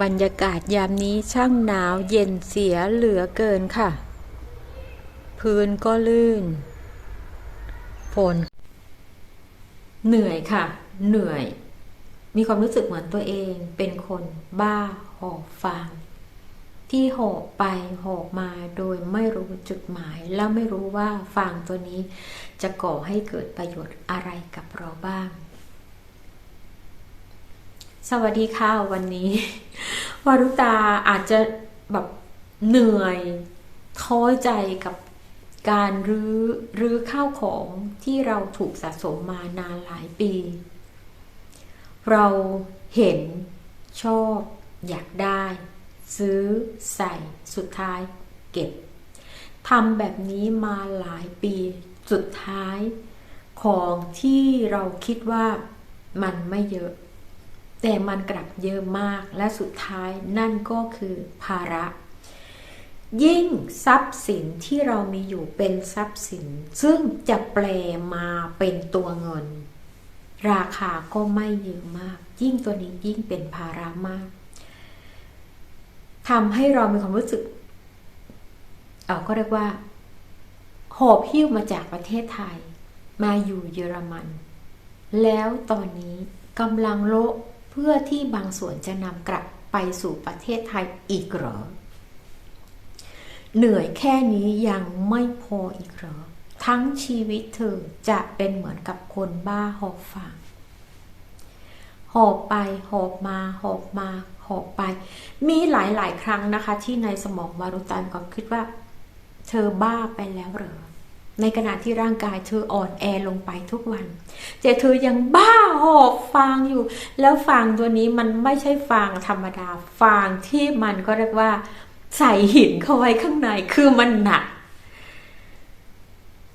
บรรยากาศยามนี้ช่างหนาวเย็นเสียเหลือเกินค่ะ พื้นก็ลื่น ฝน เหนื่อยค่ะ เหนื่อย มีความรู้สึกเหมือนตัวเองเป็นคนบ้าหอบฟางที่หอบไปหอบมาโดยไม่รู้จุดหมาย แล้วไม่รู้ว่าฟางตัวนี้จะก่อให้เกิดประโยชน์อะไรกับเราบ้าง สวัสดีค่ะวันนี้วารุตาอาจจะแบบเหนื่อยท้อใจกับการรื้อรื้อข้าวของที่เราถูกสะสมมานานหลายปี เราเห็นชอบอยากได้ ซื้อใส่สุดท้ายเก็บทำแบบนี้มาหลายปีสุดท้าย ของที่เราคิดว่ามันไม่เยอะ แต่มันกลับเยอะมากและสุดท้ายนั่นก็คือภาระ ยิ่งทรัพย์สินที่เรามีอยู่เป็นทรัพย์สิน ซึ่งจะแปลมาเป็นตัวเงิน ราคาก็ไม่เยอะมาก ยิ่งตัวนี้ยิ่งเป็นภาระมากทำให้เรามีความรู้สึก เอาก็เรียกว่าหอบหิ้วมาจากประเทศไทย มาอยู่เยอรมัน แล้วตอนนี้กำลังโละ เพื่อที่บางส่วนจะนำกลับไปสู่ประเทศไทยอีกเหรอ เหนื่อยแค่นี้ยังไม่พออีกเหรอ ทั้งชีวิตเธอจะเป็นเหมือนกับคนบ้าหอบฟางหอบไปหอบมาหอบมาหอบไป มีหลายๆ ครั้งนะคะ ที่ในสมองวารุตันก็คิดว่า เธอบ้าไปแล้วเหรอ ในขณะที่ร่างกายเธออ่อนแอลงไปทุกวันแต่เธอยังบ้าหอบฟางอยู่ แล้วฟางตัวนี้มันไม่ใช่ฟางธรรมดา ฟางที่มันก็เรียกว่า ใส่หินเข้าไว้ข้างในคือมันหนัก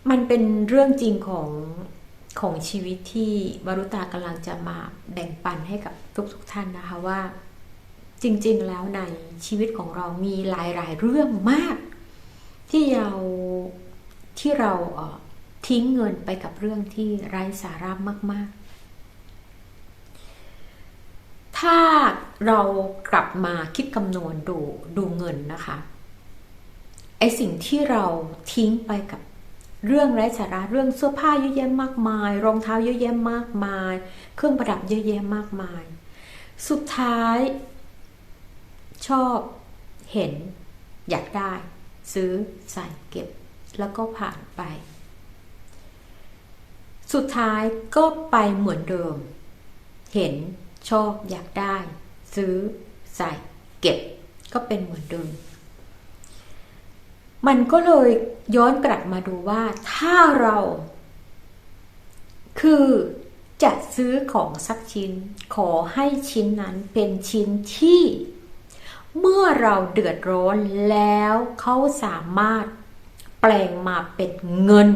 มันเป็นเรื่องจริงของของชีวิตที่วรุตากำลังจะมาแบ่งปันให้กับทุกๆทท่านนะคะว่า จริง ๆ แล้วในชีวิตของเรามีหลายๆเรื่องมาก ที่เรา ที่เราทิ้งเงินไปกับเรื่องที่ไร้สาระมาก ๆ ถ้าเรากลับมาคิดคำนวณดูดูเงินนะคะ ไอสิ่งที่เราทิ้งไปกับเรื่องไร้สาระเรื่องเสื้อผ้าเยอะแยะมากมาย รองเท้าเยอะแยะมากมาย เครื่องประดับเยอะแยะมากมาย สุดท้าย ชอบเห็น อยากได้ ซื้อใส่เก็บ แล้วก็ผ่านไป สุดท้ายก็ไปเหมือนเดิม เห็นชอบอยากได้ ซื้อ ใส่ เก็บ ก็เป็นเหมือนเดิม มันก็เลยย้อนกลับมาดูว่าถ้าเรา คือจะซื้อของสักชิ้น ขอให้ชิ้นนั้นเป็นชิ้นที่ เมื่อเราเดือดร้อนแล้วเขาสามารถ ลงมาเป็นเงิน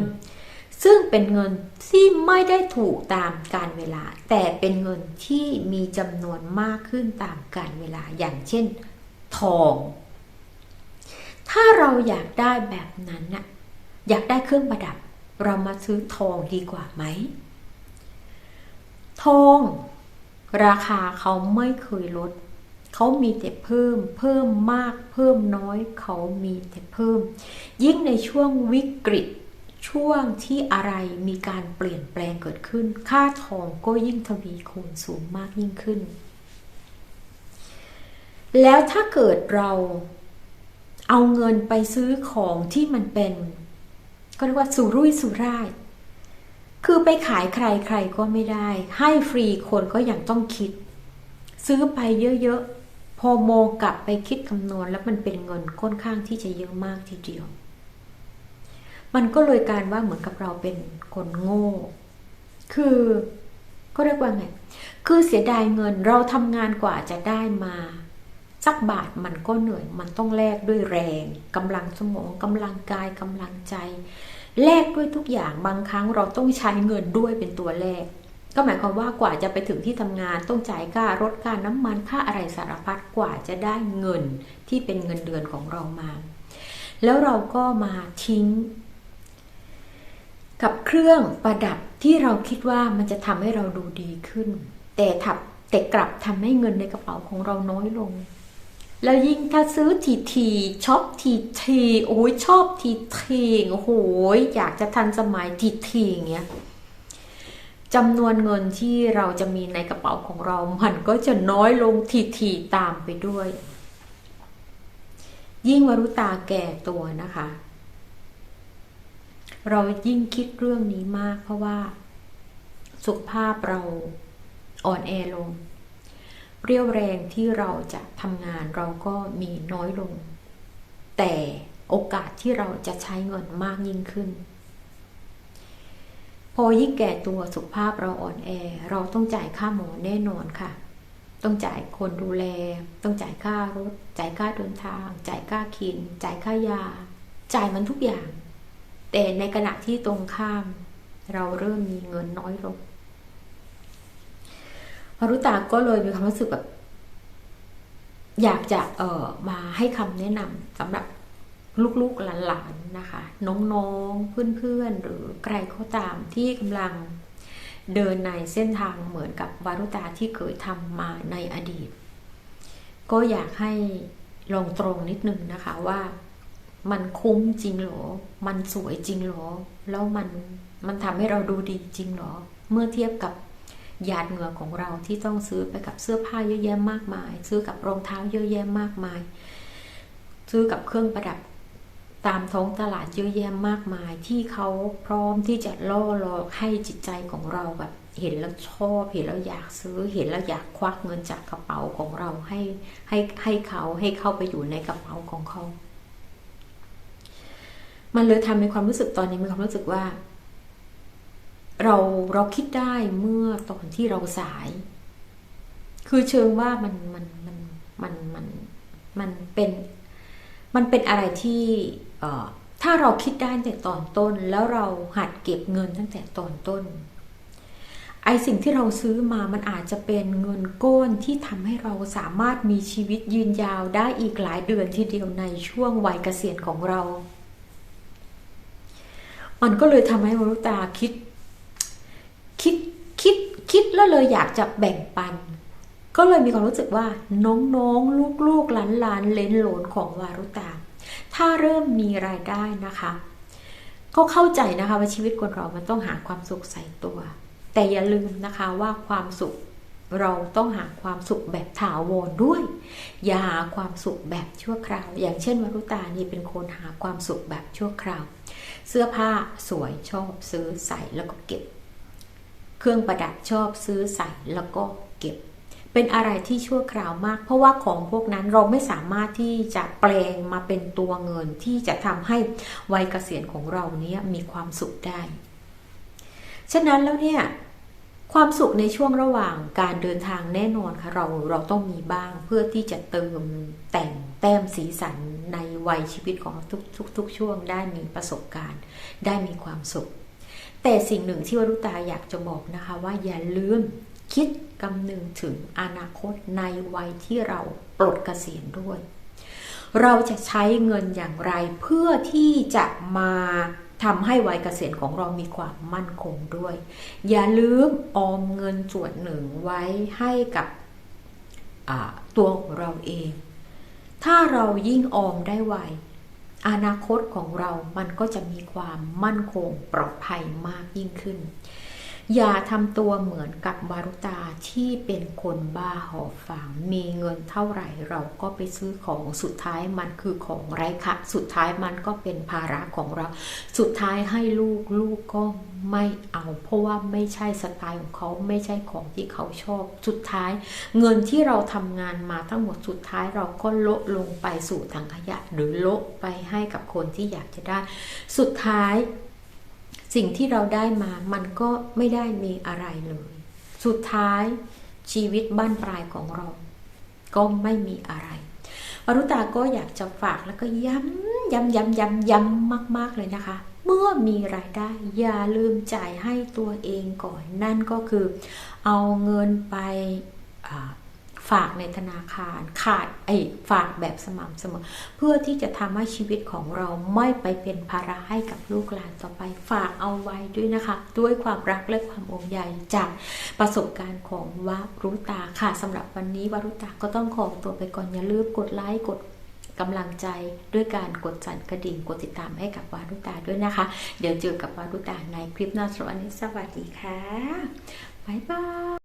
ซึ่งเป็นเงินที่ไม่ได้ถูกตามการเวลา แต่เป็นเงินที่มีจำนวนมากขึ้นตามการเวลาอย่างเช่น ทอง ถ้าเราอยากได้แบบนั้นน่ะอยากได้เครื่องประดับ เรามาซื้อทองดีกว่าไหม ทอง ราคาเขาไม่เคยลด เขามีแต่เพิ่ม เพิ่มมาก เพิ่มน้อย เขามีแต่เพิ่ม ยิ่งในช่วงวิกฤตช่วงที่อะไรมีการเปลี่ยนแปลงเกิดขึ้น ค่าทองก็ยิ่งทวีคูณสูงมากยิ่งขึ้น แล้วถ้าเกิดเราเอาเงินไปซื้อของที่มันเป็น ก็เรียกว่าสุรุ่ยสุร่าย คือไปขายใครใครก็ไม่ได้ ให้ฟรีคนก็ยังต้องคิด ซื้อไปเยอะๆ พอโมกลับไปคิดคำนวณแล้วมันเป็นเงินค่อนข้างที่จะเยอะมากทีเดียว มันก็เลยการว่าเหมือนกับเราเป็นคนโง่ คือก็เรียกว่าไง คือเสียดายเงินเราทำงานกว่าจะได้มาสักบาทมันก็เหนื่อย มันต้องแลกด้วยแรงกำลังสมองกำลังกายกำลังใจ แลกด้วยทุกอย่างบางครั้งเราต้องใช้เงินด้วยเป็นตัวแลก ก็หมายความว่ากว่าจะไปถึงที่ทำงานต้องจ่ายค่ารถค่าน้ำมันค่าอะไรสารพัดกว่าจะได้เงินที่เป็นเงินเดือนของเรามา แล้วเราก็มาทิ้ง กับเครื่องประดับที่เราคิดว่ามันจะทำให้เราดูดีขึ้น แต่ถับแต่กลับทำให้เงินในกระเป๋าของเราน้อยลง แล้วยิ่งถ้าซื้อทีทีช็อปทีทีโอ้ยชอบทีทีโอ้โหอยากจะทันสมัยทีทีอย่างเงี้ย จำนวนเงินที่เราจะมีในกระเป๋าของเรา มันก็จะน้อยลงทีทีตามไปด้วย ยิ่งวรุตาแก่ตัวนะคะ เรายิ่งคิดเรื่องนี้มากเพราะว่า สุขภาพเราอ่อนแอลง เรี่ยวแรงที่เราจะทำงานเราก็มีน้อยลง แต่โอกาสที่เราจะใช้เงินมากยิ่งขึ้น พอยิ่งแก่ตัวสุขภาพเราอ่อนแอ เราต้องจ่ายค่าหมอแน่นอนค่ะ ต้องจ่ายคนดูแล ต้องจ่ายค่ารถ จ่ายค่าเดินทาง จ่ายค่าคิน จ่ายค่ายา จ่ายมันทุกอย่าง แต่ในขณะที่ตรงข้าม เราเริ่มมีเงินน้อยลงมารุตาก็เลยมีความรู้สึกแบบอยากจะเออมาให้คำแนะนำสำหรับ ลูกๆหลานๆนะคะ น้องๆเพื่อนๆ หรือใครก็ตามที่กำลังเดินในเส้นทางเหมือนกับวารุตาที่เคยทำมาในอดีต ก็อยากให้ลองตรงนิดนึงนะคะว่ามันคุ้มจริงหรอ มันสวยจริงหรอ แล้วมันมันทำให้เราดูดีจริงหรอ เมื่อเทียบกับหยาดเหงื่อของเราที่ต้องซื้อไปกับเสื้อผ้าเยอะแยะมากมาย ซื้อกับรองเท้าเยอะแยะมากมาย ซื้อกับเครื่องประดับ ตามท้องตลาดเยอะแยะมากมายที่เขาพร้อมที่จะล่อหลอกให้จิตใจของเราแบบเห็นแล้วชอบเห็นแล้วอยากซื้อเห็นแล้วอยากควักเงินจากกระเป๋าของเราให้ให้ให้เขาให้เข้าไปอยู่ในกระเป๋าของเขา มันเลยทำให้ความรู้สึกตอนนี้มีความรู้สึกว่า เราเราคิดได้เมื่อตอนที่เราสาย คือเชิงว่ามันมันมันมันมันมันเป็นมันเป็นอะไรที่ ถ้าเราคิดได้ตั้งแต่ตอนต้น แล้วเราหัดเก็บเงินตั้งแต่ตอนต้น ไอสิ่งที่เราซื้อมามันอาจจะเป็นเงินก้อนที่ทำให้เราสามารถมีชีวิตยืนยาวได้อีกหลายเดือนทีเดียวในช่วงวัยเกษียณของเรา มันก็เลยทำให้วรุตาคิด คิดคิดคิดแล้วเลยอยากจะแบ่งปัน ก็เลยมีความรู้สึกว่าน้องๆ ลูกๆหลานๆเลนหลนของวารุตา ถ้าเริ่มมีรายได้นะคะก็เข้าใจนะคะว่าชีวิตคนเรามันต้องหาความสุขใส่ตัว แต่อย่าลืมนะคะว่าความสุขเราต้องหาความสุขแบบถาวรด้วย อย่าหาความสุขแบบชั่วคราว อย่างเช่นวรุตานี่เป็นคนหาความสุขแบบชั่วคราว เสื้อผ้าสวยชอบซื้อใส่แล้วก็เก็บ เครื่องประดับชอบซื้อใส่แล้วก็เก็บ เป็นอะไรที่ชั่วคราวมาก เพราะว่าของพวกนั้นเราไม่สามารถที่จะแปลงมาเป็นตัวเงินที่จะทำให้วัยเกษียณของเราเนี้ยมีความสุขได้ ฉะนั้นแล้วเนี่ยความสุขในช่วงระหว่างการเดินทางแน่นอนค่ะเราเราต้องมีบ้างเพื่อที่จะเติมแต่งแต้มสีสันในวัยชีวิตของทุกทุกทุกช่วงได้มีประสบการณ์ ได้มีความสุข แต่สิ่งหนึ่งที่วรุตาอยากจะบอกนะคะว่าอย่าลืม คิดกำนึงถึงอนาคตในวัยที่เราปลดเกษียณด้วย เราจะใช้เงินอย่างไรเพื่อที่จะมาทำให้วัยเกษียณของเรามีความมั่นคงด้วย อย่าลืมออมเงินส่วนหนึ่งไว้ให้กับตัวของเราเอง ถ้าเรายิ่งออมได้ไวอนาคตของเรามันก็จะมีความมั่นคงปลอดภัยมากยิ่งขึ้น อย่าทำตัวเหมือนกับวารุตาที่เป็นคนบ้าหอบฝังมีเงินเท่าไหร่เราก็ไปซื้อของสุดท้ายมันคือของไร้ค่าสุดท้ายมันก็เป็นภาระของเรา สุดท้ายให้ลูกลูกก็ไม่เอาเพราะว่าไม่ใช่สไตล์ของเขาไม่ใช่ของที่เขาชอบ สุดท้าย เงินที่เราทำงานมาทั้งหมดสุดท้ายเราก็ลดลงไปสู่ถังขยะ หรือลดไปให้กับคนที่อยากจะได้ สุดท้าย สิ่งที่เราได้มามันก็ไม่ได้มีอะไรเลย สุดท้ายชีวิตบ้านปลายของเรา ก็ไม่มีอะไรวรุตาก็อยากจะฝากแล้วก็ย้ำย้ำย้ำย้ำย้ำมาก ๆ เลยนะคะ เมื่อมีรายได้ อย่าลืมจ่ายให้ตัวเองก่อน นั่นก็คือ เอาเงินไป ฝากในธนาคารขาดไอ้ฝากแบบสม่ำเสมอ เพื่อที่จะทำให้ชีวิตของเราไม่ไปเป็นภาระให้กับลูกหลานต่อไปฝากเอาไว้ด้วยนะคะ ด้วยความรักและความองใยจากประสบการณ์ของวารุตาค่ะสำหรับวันนี้วารุตาก็ต้องขอตัวไปก่อนอย่าลืมกดไลค์กดกำลังใจด้วยการกดสั่นกระดิ่งกดติดตามให้กับวารุตาด้วยนะคะ เดี๋ยวเจอกับวารุตาในคลิปหน้าสวันนี้สวัสดีค่ะบ๊ายบาย